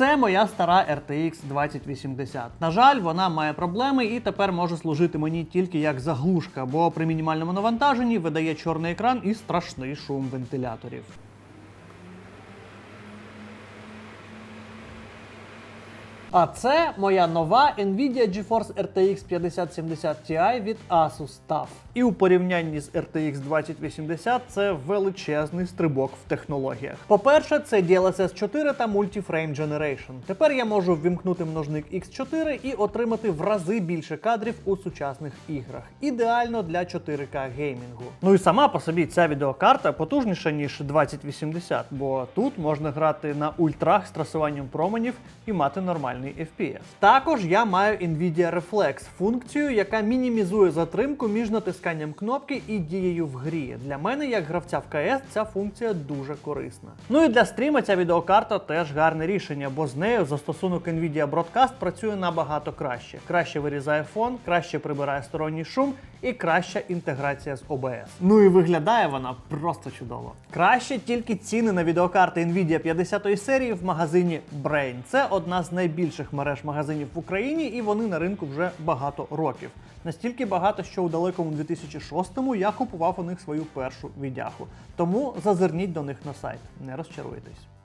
Це моя стара RTX 2080. На жаль, вона має проблеми і тепер може служити мені тільки як заглушка, бо при мінімальному навантаженні видає чорний екран і страшний шум вентиляторів. А це моя нова Nvidia GeForce RTX 5070 Ti від Asus TUF. І у порівнянні з RTX 2080 це величезний стрибок в технологіях. По-перше, це DLSS 4 та Multi-Frame Generation. Тепер я можу ввімкнути множник X4 і отримати в рази більше кадрів у сучасних іграх. Ідеально для 4К геймінгу. Ну і сама по собі ця відеокарта потужніша, ніж 2080, бо тут можна грати на ультрах з трасуванням променів і мати нормальний FPS. Також я маю Nvidia Reflex функцію, яка мінімізує затримку між натисканням кнопки і дією в грі. Для мене, як гравця в КС, ця функція дуже корисна. Ну і для стріма ця відеокарта теж гарне рішення, бо з нею застосунок Nvidia Broadcast працює набагато краще. Краще вирізає фон, краще прибирає сторонній шум і краща інтеграція з OBS. Ну і виглядає вона просто чудово. Краще тільки ціни на відеокарти Nvidia 50 серії в магазині Brain. Це одна з найбільших мереж магазинів в Україні, і вони на ринку вже багато років. Настільки багато, що у далекому 2006-му я купував у них свою першу віддяху. Тому зазирніть до них на сайт, не розчаруєтесь.